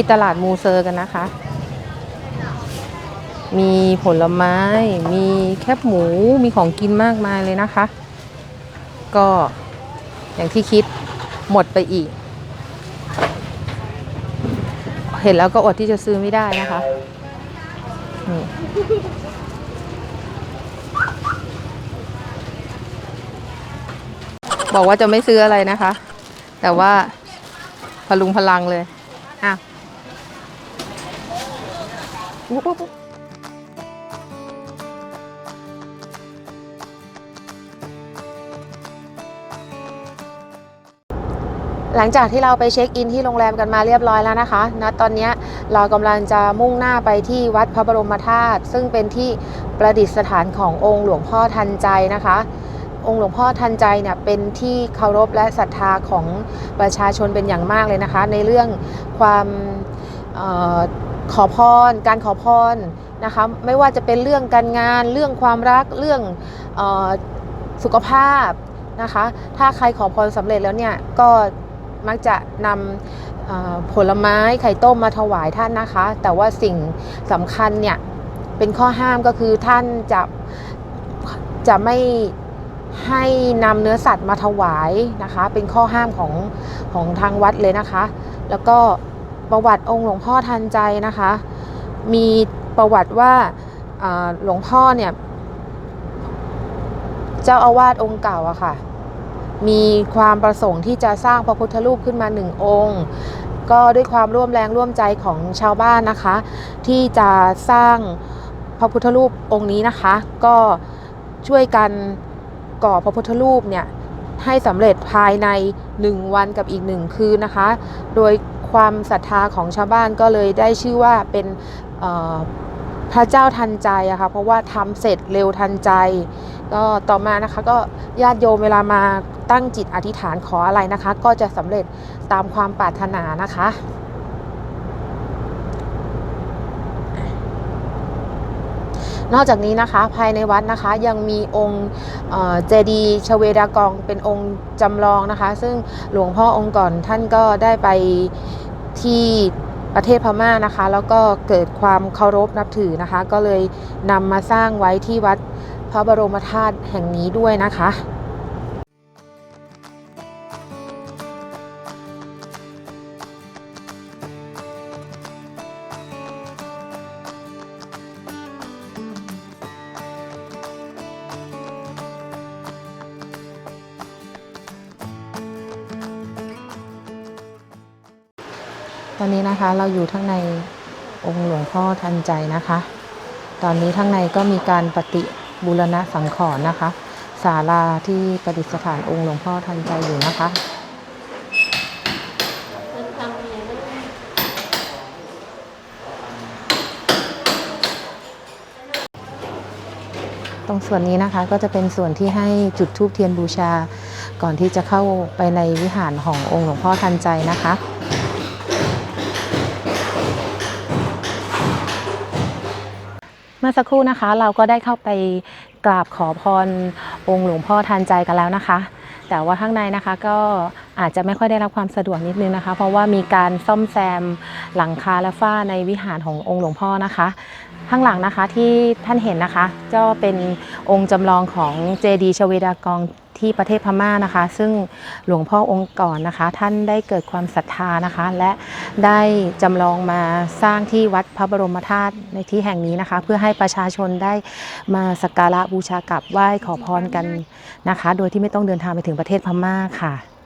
ที่ตลาดมูเซอร์กันนะคะ มีผลไม้ มีแคบหมู มีของกินมากมายเลยนะคะ ก็อย่างที่คิดหมดไปอีก เห็นแล้วก็อดที่จะซื้อไม่ได้นะคะนี่บอกว่าจะไม่ซื้ออะไรนะคะ แต่ว่าพลุงพลังเลยอะ อุ๊บอุ๊บอุ๊บหลังจากที่เราไปเช็คอินที่โรงแรมกันมาเรียบร้อยแล้วนะคะณตอนนี้เรากำลังจะมุ่งหน้าไปที่วัดพระบรมธาตุซึ่งเป็นที่ประดิษฐานขององค์หลวงพ่อทันใจนะคะ องค์หลวงพ่อทันใจเนี่ยเป็นที่เคารพและศรัทธาของประชาชนเป็นอย่างมากเลยนะคะ ในเรื่องความ ขอพร การขอพรนะคะ ไม่ว่าจะเป็นเรื่องการงาน เรื่องความรัก เรื่องออสุขภาพนะคะ ถ้าใครขอพรสำเร็จแล้วเนี่ย ก็มักจะนำผลไม้ไข่ต้มมาถวายท่านนะคะ แต่ว่าสิ่งสำคัญเนี่ย เป็นข้อห้ามก็คือท่านจะจะไม่ให้นำเนื้อสัตว์มาถวายนะคะ เป็นข้อห้ามของของทางวัดเลยนะคะ แล้วก็ ประวัติองค์หลวงพ่อทันใจนะคะ มีประวัติว่าหลวงพ่อเนี่ย เจ้าอาวาสองค์เก่าอะค่ะ มีความประสงค์ที่จะสร้างพระพุทธรูปขึ้นมาหนึ่งองค์ ก็ด้วยความร่วมแรงร่วมใจของชาวบ้านนะคะ ที่จะสร้างพระพุทธรูปองค์นี้นะคะ ก็ช่วยกันก่อพระพุทธรูปเนี่ยให้สำเร็จภายใน 1 วันกับอีก 1 คืนนะคะ โดย ความศรัทธาของชาวบ้านก็เลยได้ชื่อว่าเป็นพระเจ้าทันใจอะค่ะเพราะว่าทำเสร็จเร็วทันใจ ก็ต่อมานะคะก็ญาติโยมเวลามาตั้งจิตอธิษฐานขออะไรนะคะ ก็จะสำเร็จตามความปรารถนานะคะ นอกจากนี้นะคะภายในวัดนะคะยังมีองค์เจดีย์ชเวดากองเป็นองค์จำลองนะคะ ซึ่งหลวงพ่อองค์ก่อนท่านก็ได้ไปที่ประเทศพม่านะคะ แล้วก็เกิดความเคารพนับถือนะคะ ก็เลยนำมาสร้างไว้ที่วัดพระบรมธาตุแห่งนี้ด้วยนะคะ เราอยู่ข้างในองค์หลวงพ่อทันใจนะคะ ตอนนี้ข้างในก็มีการปฏิบูรณะสังขรณ์นะคะศาลาที่ประดิษฐานองค์หลวงพ่อทันใจอยู่นะคะตรงส่วนนี้นะคะก็จะเป็นส่วนที่ให้จุดธูปเทียนบูชา ก่อนที่จะเข้าไปในวิหารขององค์หลวงพ่อทันใจนะคะ เมื่อสักครู่นะคะเราก็ได้เข้าไปกราบขอพรองค์หลวงพ่อทันใจกันแล้วนะคะ แต่ว่าข้างในนะคะก็อาจจะไม่ค่อยได้รับความสะดวกนิดนึงนะคะ เพราะว่ามีการซ่อมแซมหลังคาและฝ้าในวิหารขององค์หลวงพ่อนะคะ ข้างหลังนะคะที่ท่านเห็นนะคะก็เป็นองค์จำลองของเจดีย์ชเวดากอง ที่ประเทศพม่านะคะ ซึ่งหลวงพ่อองค์ก่อนนะคะ ท่านได้เกิดความศรัทธานะคะ และได้จำลองมาสร้างที่วัดพระบรมธาตุในที่แห่งนี้นะคะ เพื่อให้ประชาชนได้มาสักการะบูชากราบไหว้ขอพรกันนะคะ โดยที่ไม่ต้องเดินทางไปถึงประเทศพม่าค่ะ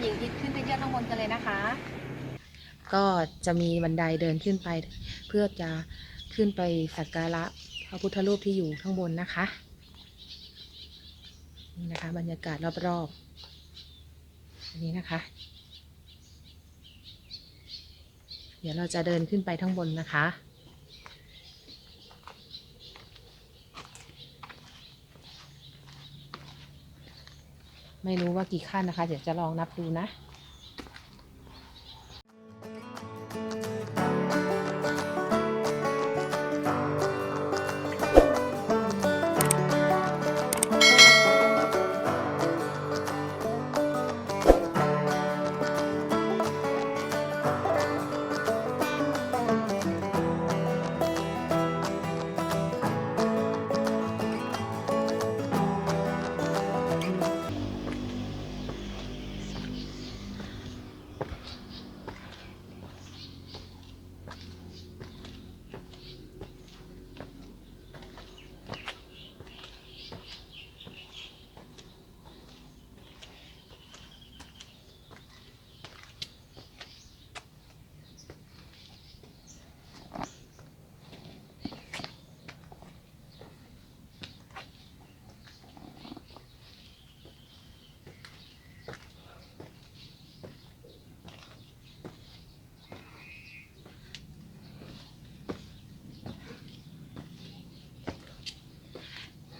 หญิงทิพย์ขึ้นไปเที่ยวข้างบนกันเลยนะคะ ก็จะมีบันไดเดินขึ้นไป เพื่อจะขึ้นไปสักการะพระพุทธรูปที่อยู่ข้างบนนะคะนี่นะคะบรรยากาศรอบๆอันนี้นะคะ เดี๋ยวเราจะเดินขึ้นไปข้างบนนะคะ ไม่รู้ว่ากี่ขั้นนะคะ เดี๋ยวจะลองนับดูนะ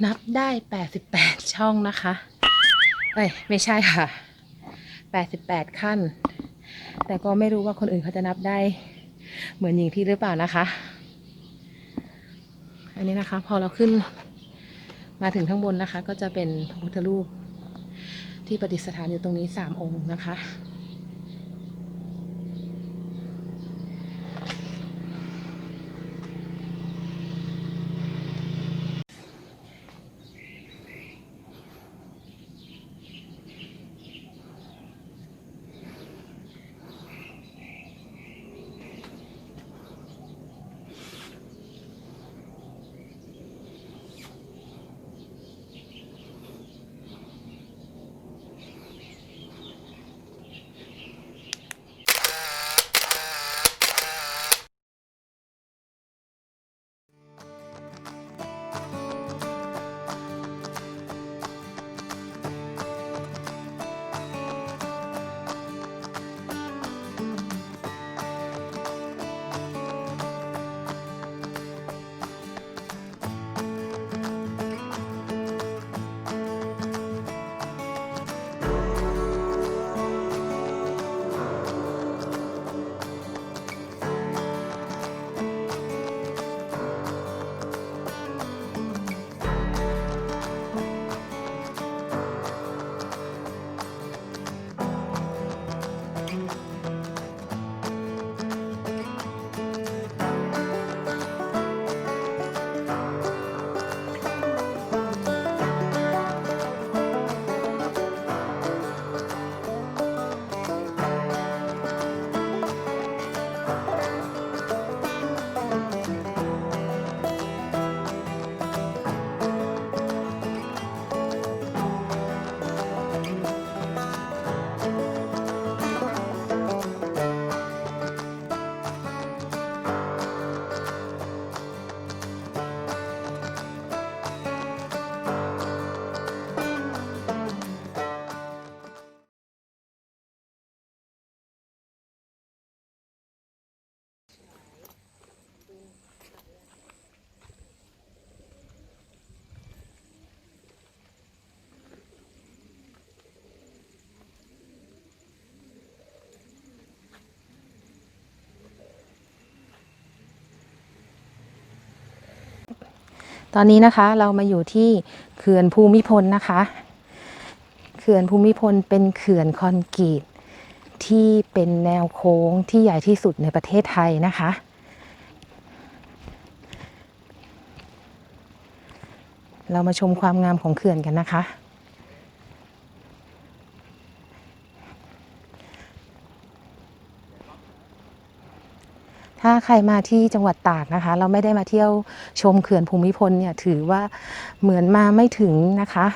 นับได้ 88 ช่องนะคะ เอ้ย ไม่ใช่ค่ะ 88 ขั้น แต่ก็ไม่รู้ว่าคนอื่นเขาจะนับได้ เหมือนหญิงที่หรือเปล่านะคะ อันนี้นะคะ พอเราขึ้นมาถึงข้างบนนะคะ ก็จะเป็นพระพุทธรูปที่ประดิษฐานอยู่ตรงนี้สามองค์นะคะ ตอนนี้นะคะเรามาอยู่ที่เขื่อนภูมิพลนะคะ เขื่อนภูมิพลเป็นเขื่อนคอนกรีตที่เป็นแนวโค้งที่ใหญ่ที่สุดในประเทศไทยนะคะ เรามาชมความงามของเขื่อนกันนะคะ ถ้าใครมาที่จังหวัดตากนะคะ เราไม่ได้มาเที่ยวชมเขื่อนภูมิพลเนี่ยถือว่าเหมือนมาไม่ถึงนะคะ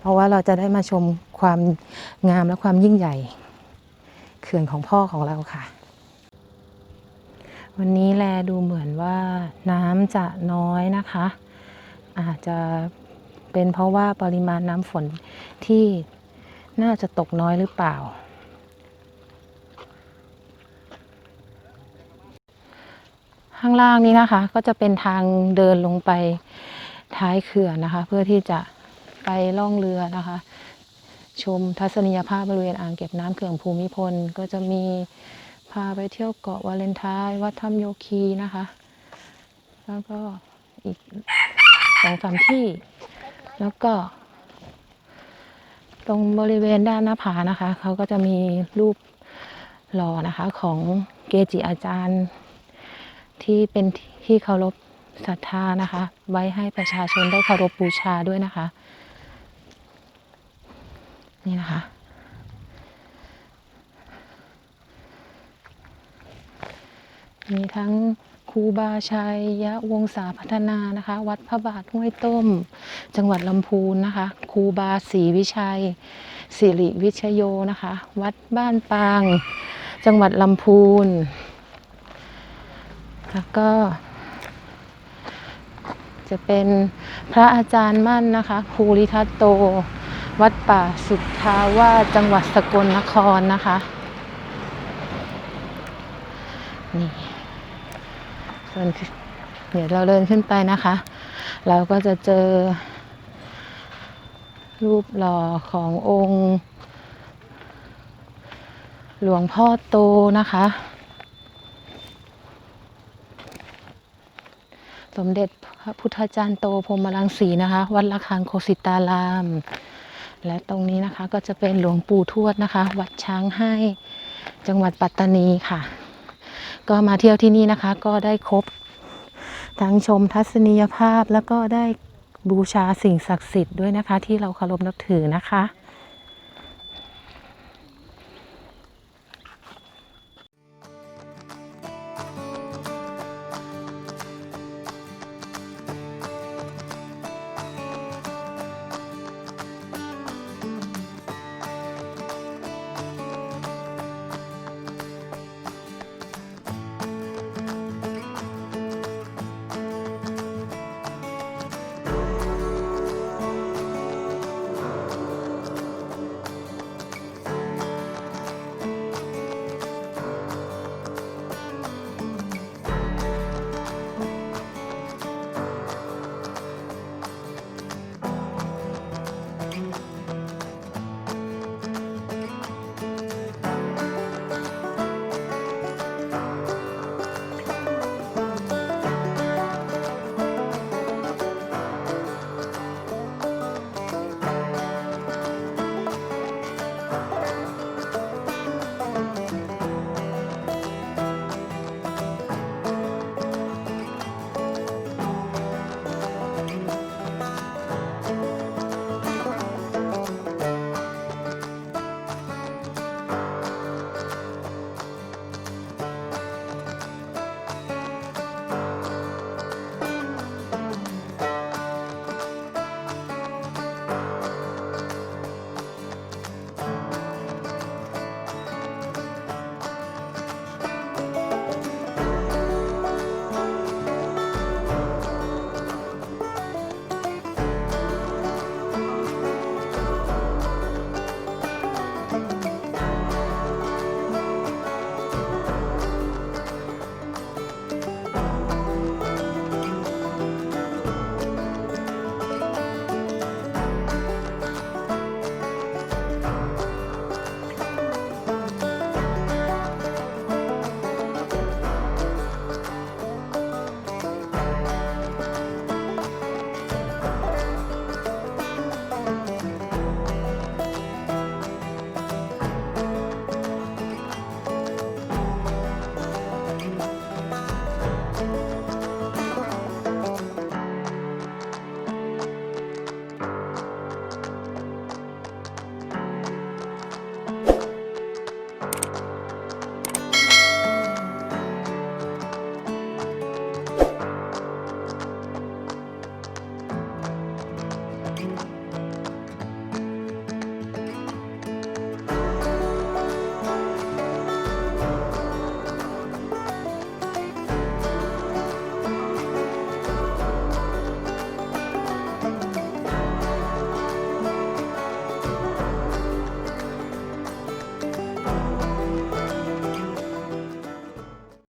เพราะว่าเราจะได้มาชมความงามและความยิ่งใหญ่ เขื่อนของพ่อของเราค่ะ วันนี้แลดูเหมือนว่าน้ำจะน้อยนะคะ อาจจะเป็นเพราะว่าปริมาณน้ำฝนที่น่าจะตกน้อยหรือเปล่า ข้างล่างนี้นะคะ ก็จะเป็นทางเดินลงไปท้ายเขื่อนนะคะ เพื่อที่จะไปล่องเรือนะคะ ชมทัศนียภาพบริเวณอ่างเก็บน้ำเขื่อนภูมิพล ก็จะมีพาไปเที่ยวเกาะวาเลนไทน์วัดถ้ำโยคีนะคะ แล้วก็อีกสองสามที่ แล้วก็ ตรงบริเวณด้านหน้าผานะคะ เขาก็จะมีรูปหล่อนะคะของเกจิอาจารย์ ที่เป็นที่เคารพศรัทธานะคะ ไว้ให้ประชาชนได้เคารพบูชาด้วยนะคะ นี่นะคะมีทั้งครูบาชัยยะวงศาพัฒนานะคะ วัดพระบาทห้วยต้ม จังหวัดลำพูนนะคะครูบาศรีวิชัยสิริวิชโยนะคะ วัดบ้านปาง จังหวัดลำพูน แล้วก็ จะเป็นพระอาจารย์มั่นนะคะภูริทัตโต วัดป่าสุทธาวาสจังหวัดสกลนครนะคะนี่ส่วนเดี๋ยวเราเดินขึ้นไปนะคะ เราก็จะเจอ รูปหล่อขององค์ หลวงพ่อโตนะคะ สมเด็จพระพุทธจารย์โตพรมรังสีนะคะ วัดระฆังโคสิตาราม และตรงนี้นะคะก็จะเป็นหลวงปู่ทวดนะคะ วัดช้างให้จังหวัดปัตตานีค่ะ ก็มาเที่ยวที่นี่นะคะ ก็ได้ครบทั้งชมทัศนียภาพแล้วก็ได้บูชาสิ่งศักดิ์สิทธิ์ด้วยนะคะ ที่เราเคารพนับถือนะคะ